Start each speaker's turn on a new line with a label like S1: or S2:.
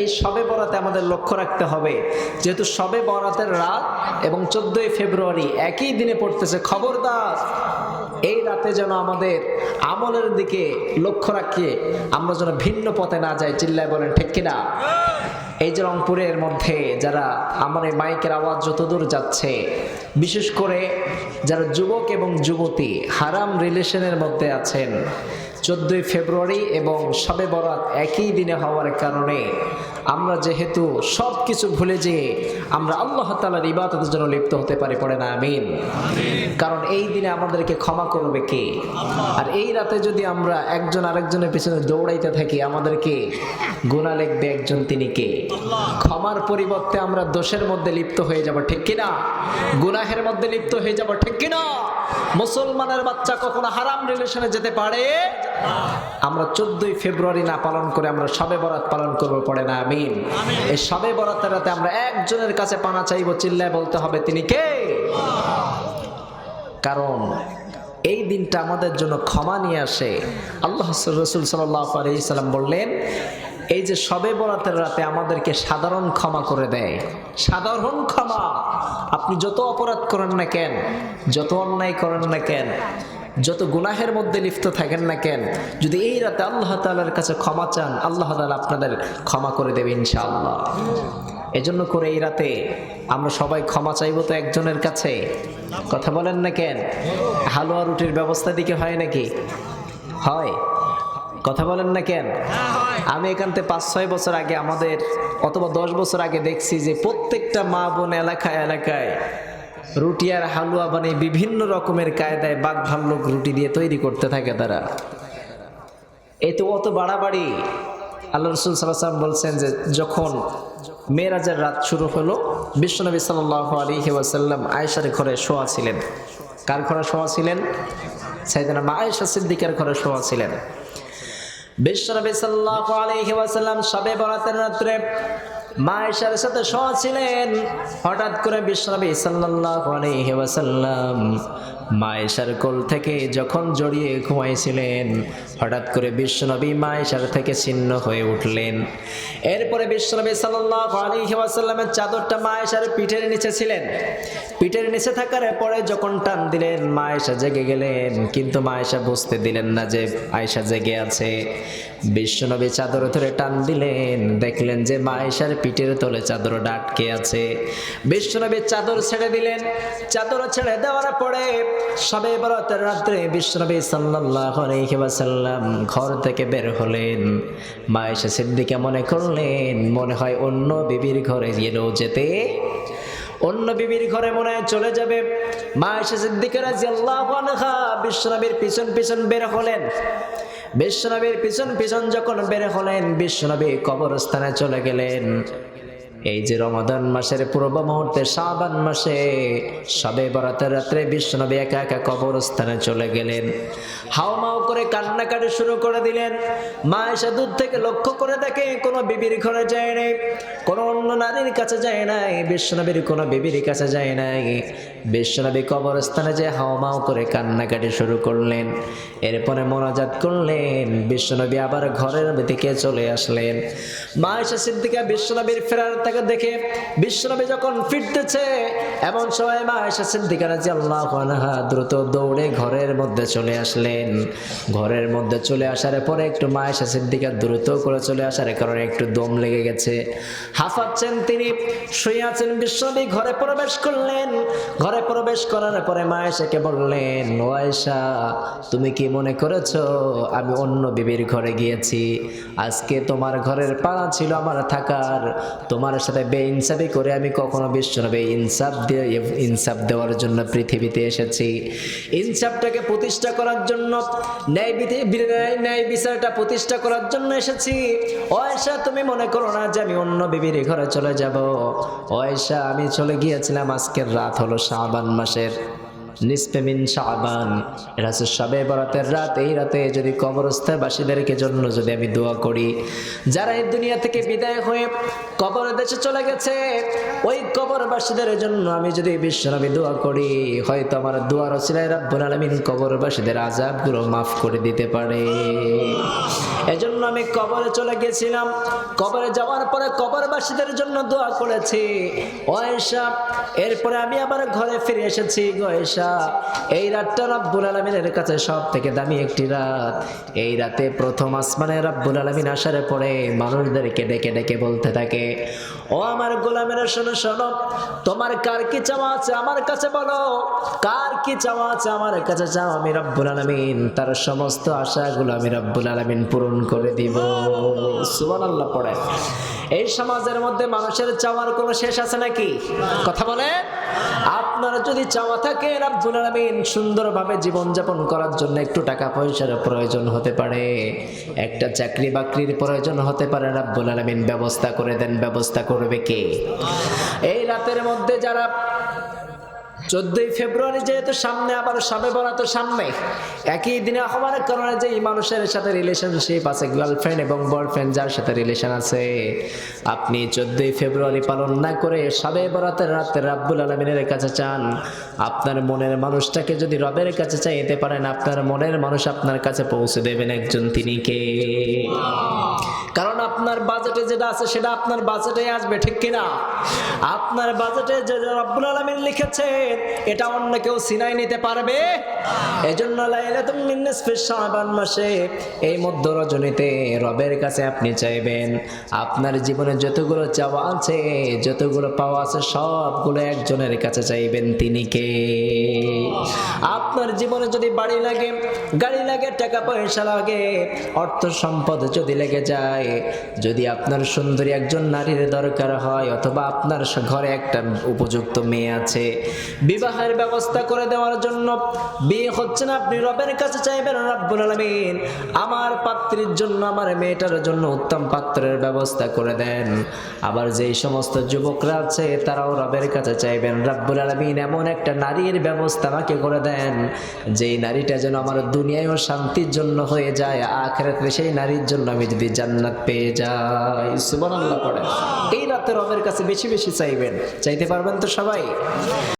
S1: এই সবে বরাতে আমাদের লক্ষ্য রাখতে হবে। যেহেতু সবে বরাতের রাত এবং চোদ্দই ফেব্রুয়ারি একই দিনে পড়তেছে, খবরদার। এই রাতে যেন আমাদের আমলের দিকে লক্ষ্য রাখিয়ে আমরা যেন ভিন্ন পথে না যাই, চিল্লায় বলেন, ঠিক কিনা? এই যে রংপুরের মধ্যে যারা আমার এই মাইকের আওয়াজ যতদূর যাচ্ছে, বিশেষ করে যারা যুবক এবং যুবতী হারাম রিলেশনের মধ্যে আছেন চোদ্দই ফেব্রুয়ারি এবং সবে বরাত একই দিনে হওয়ার কারণে আমরা যেহেতু সব কিছু ভুলে যেয়ে আমরা আল্লাহ তালার ইবাদতের জন্য লিপ্ত হতে পারি পড়ে না, আমিন। কারণ এই দিনে আমাদেরকে ক্ষমা করবে কে? আর এই রাতে যদি আমরা একজন আরেকজনের পিছনে দৌড়াইতে থাকি, আমাদেরকে গুণা লিখবে একজন তিনি কে? ক্ষমার পরিবর্তে আমরা দোষের মধ্যে লিপ্ত হয়ে যাব, ঠিক কিনা? গুনাহের মধ্যে লিপ্ত হয়ে যাব, ঠিক কিনা? মুসলমানের বাচ্চা কখনো হারাম রিলেশনে যেতে পারে? আমরা চোদ্দই ফেব্রুয়ারি না পালন করে আমরা সবে বরাত পালন করব পড়ে না আমিন। এই সবে বরাতের রাতে আমরা একজনের কাছে পানা চাইব চিল্লায় বলতে হবে তিনি কে? কারণ এই দিনটা আমাদের জন্য ক্ষমা নিয়ে আসে। আল্লাহ রসুল সাল্লাম বললেন এই যে সবে বরাতের রাতে আমাদেরকে সাধারণ ক্ষমা করে দেয়। সাধারণ ক্ষমা। আপনি যত অপরাধ করেন না কেন, যত অন্যায় করেন না কেন, যত গুনাহের মধ্যে লিপ্ত থাকেন না কেন, যদি এই রাতে আল্লাহ তালার কাছে ক্ষমা চান, আল্লাহ তালা আপনাদের ক্ষমা করে দেবে ইনশাআল্লাহ। এজন্য করে এই রাতে আমরা সবাই ক্ষমা চাইব তো একজনের কাছে। কথা বলেন না কেন? হালুয়া রুটির ব্যবস্থা দিকে হয় নাকি? হয়। কথা বলেন না কেন? আমি এখান থেকে পাঁচ, ছয় বছর আগে আমাদের, অথবা দশ বছর আগে দেখছি যে প্রত্যেকটা মা বোন এলাকায় এলাকায় রুটি আর হালুয়া বানিয়ে বিভিন্ন রকমের কায়দায় বাঘ ভাল্লুক রুটি দিয়ে তৈরি করতে থাকে তারা। এ তো অত বাড়াবাড়ি, আল্লাহ রসুল সাল্লাম বলছেন যে যখন মেয়েরাজের রাত শুরু হলো, বিশ্বনবী সাল্লাহ আলী ওয়াসাল্লাম আয়েশার ঘরে শোয়া ছিলেন। কার ঘরে শোয়া ছিলেন? সাইদানা মা আয়েশা সিদ্দিকার ঘরে শোয়া ছিলেন। বিশ্বনবী সাল্লাহ আলী ওয়াসাল্লাম সবে বরাতের রাত্রে মা আয়েশার সাথে শোয়া ছিলেন। হঠাৎ করে বিশ্বনবী সাল্লাহ আলী ওয়াসাল্লাম মায়েশার কোল থেকে যখন জড়িয়ে ঘুমাইছিলেন, হঠাৎ করে বিশ্বনবী মায়েশার থেকে ছিন্ন হয়ে উঠলেন। এরপরে বিশ্বনবী সাল্লাহ আলী ওয়াসাল্লামের চাদরটা মায়েশার পিঠের নিচে ছিলেন। পিঠের নিচে থাকার পরে যখন টান দিলেন, মায়েশা জেগে গেলেন। কিন্তু মায়েশা বুঝতে দিলেন না যে আয়েশা জেগে আছে। বিশ্বনবী চাদর ধরে টান দিলেন, দেখলেন যে মায়েশার পিঠের তলে চাদর ডাটকে আছে। বিশ্বনবী চাদর ছেড়ে দিলেন। চাদর ছেড়ে দেওয়ার পরে সবে বরাতের রাত্রে বিশ্বনবী সাল্লাল্লাহু আলাইহি ওয়াসাল্লাম ঘর থেকে বের হলেন। মায়েশা সিদ্দিকা মনে করলেন, মনে হয় অন্য বিবির ঘরে গেলেও যেতে। অন্য বিবির ঘরে মনে হয় চলে যাবে। মা এসে সিদ্দিকেরা বিশ্বনবীর পিছন পিছন বের হলেন। বিশ্বনবীর পিছন পিছন যখন বের হলেন, বিশ্বনবী কবরস্থানে চলে গেলেন। এই যে রমাদান মাসের পূর্ব মুহূর্তে, শাবান মাসে সবে বরাতের রাত্রে বিশ্বনবী একা একা কবরস্থানে চলে গেলেন। হাওমাও করে কান্নাকাটি শুরু করে দিলেন। মা এসে দূর থেকে লক্ষ্য করে দেখে কোনো বিবির ঘরে যায় নাই, কোনো অন্য নারীর কাছে যায় নাই, বিশ্বনবীর কোনো বিবির কাছে যায় নাই। বিশ্বনবী কবরস্থানে যে হাওমাও করে কান্নাকাটি শুরু করলেন। এরপরে মোনাজাত করলেন, বিশ্বনবী আবার ঘরের দিকে চলে আসলেন। মা এসে সিদ্দিকা বিশ্বনবীর ফেরার তাকে দেখে, বিশ্বনবী যখন ফিরতেছে, এমন সময় মা এসে সিদ্দিকা রাজি আল্লাহ দ্রুত দৌড়ে ঘরের মধ্যে চলে আসলেন। ঘরের মধ্যে চলে আসার পরে একটু মা এসে সিদ্দিকা দ্রুত করে চলে আসার কারণে একটু দম লেগে গেছে। হাফাচ্ছেন তিনি শুয়ে আছেন বিশ্বনবী, ঘরে প্রবেশ করলেন। ঘরে প্রবেশ করার পরে মা এসেকে বললেন, ও আয়েশা, তুমি কি মনে করেছ আমি অন্য বিবির ঘরে গিয়েছি? আজকে তোমার ঘরের পাড়া ছিল আমার থাকার। তোমার সাথে বেইনসাফি করে আমি কখনো বিশ্বনবী ইনসাফ দিয়ে, ইনসাফ দেওয়ার জন্য পৃথিবীতে এসেছি। ইনসাফটাকে প্রতিষ্ঠা করার জন্য বিধি ন্যায়- বিচারটা প্রতিষ্ঠা করার জন্য এসেছি। ওয়েশা তুমি মনে করো না যে আমি অন্য বিবির ঘরে চলে যাব? ওয়েশা আমি চলে গিয়েছিলাম আজকের রাত হলো শাবান মাসের। নিসপেমিন শাবান। এটা হচ্ছে সবে বরাতের রাত, এই রাতে যদি কবরস্থাবাসীদেরকে জন্য যদি আমি দোয়া করি, যারা এই দুনিয়া থেকে বিদায় হয়ে কবর দেশে চলে গেছে, ওই কবরবাসীদের জন্য আমি যদি বিশ্বনবী দোয়া করি, হয়তো আমার দোয়ার ওসিলায় রাব্বুল আলামিন কবরবাসীদের আযাবগুলো মাফ করে দিতে পারে। এজন্য আমি কবরে চলে গেছিলাম। কবরে যাওয়ার পরে কবরবাসীদের জন্য দোয়া করেছি। ওয়েশা এরপরে আমি আবার ঘরে ফিরে এসেছি। গয়েশা এই রাতটা রব্বুল আলমিনের কাছে সব থেকে দামি একটি রাত। এই রাতে প্রথম আসমানে রব্বুল আলমিন আসার পরে মানুষদেরকে ডেকে ডেকে বলতে থাকে ও আমার গোলামেরা, শোনো শোনো। তোমার কার কি চাওয়া আছে আমার কাছে বলো। কার কি চাওয়া আছে আমার কাছে চাও আমি রব্বুল আলমিন। তার সমস্ত আশাগুলো আমি রব্বুল আলমিন পূরণ করে দিব। সুবান আল্লাহ পড়ে। এই সমাজের মধ্যে মানুষের চাওয়ার কোনো শেষ আছে নাকি? কথা বলে? আপনার যদি চাওয়া থাকে রব্বুল আলামিন, সুন্দরভাবে জীবনযাপন করার জন্য একটু টাকা পয়সার প্রয়োজন হতে পারে। একটা চাকরি বাকরির প্রয়োজন হতে পারে। রব্বুল আলামিন ব্যবস্থা করে দেন, ব্যবস্থা করবে কে? এই রাতের মধ্যে যারা চোদ্দই ফেব্রুয়ারি যেহেতু সামনে আবার সবে বরাত সামনে, একই দিনে হওয়ার কারণে যে এই মানুষের সাথে রিলেশনশিপ আছে গার্লফ্রেন্ড এবং বয়ফ্রেন্ড যার সাথে রিলেশন আছে, আপনি চোদ্দই ফেব্রুয়ারি পালন না করে সবে বরাতের রাতে রাব্বুল আলমিনের কাছে চান। আপনার মনের মানুষটাকে যদি রবের কাছে চাইতে পারেন, আপনার মনের মানুষ আপনার কাছে পৌঁছে দেবেন একজন তিনি কে? কারণ আপনার বাজেটে যেটা আছে সেটা আপনার বাজেটে আসবে, ঠিক কিনা? আপনার বাজেটে যে রব্বুল আলমিন লিখেছেন, এটা অন্য কেউ সিনাই নিতে পারবে? লাইলাতুম মিন শাবান মাসে এই মধ্য রজনীতে রবের কাছে আপনি চাইবেন, আপনার জীবনে যতগুলো চাওয়া আছে, যতগুলো পাওয়া আছে, সবগুলো একজনের কাছে চাইবেন তিনি কে? আপনার জীবনে যদি বাড়ি লাগে, গাড়ি লাগে, টাকা পয়সা লাগে, অর্থ সম্পদ যদি লেগে যায় যদি আপনার সুন্দরী একজন নারীর দরকার হয় অথবা আপনার ঘরে একটা উপযুক্ত মেয়ে আছে, বিবাহের ব্যবস্থা করে দেওয়ার জন্য বিয়ে হচ্ছে না, আপনি রবের কাছে চাইবেন, রাব্বুল আলামিন আমার পাত্রীর জন্য, আমার মেয়েটার জন্য উত্তম পাত্রের ব্যবস্থা করে দেন। আবার যেই সমস্ত যুবকরা আছে, তারাও রবের কাছে চাইবেন, রাব্বুল আলামিন এমন একটা নারীর ব্যবস্থা আমাকে করে দেন, যেই নারীটা যেন আমার দুনিয়ায়ও শান্তির জন্য হয়ে যায়, আখেরাতে সেই নারীর জন্য আমি যদি জান্নাত পেয়ে যাই। সুবহানাল্লাহ পড়ে এই রাতে রবের কাছে বেশি বেশি চাইবেন। চাইতে পারবেন তো সবাই?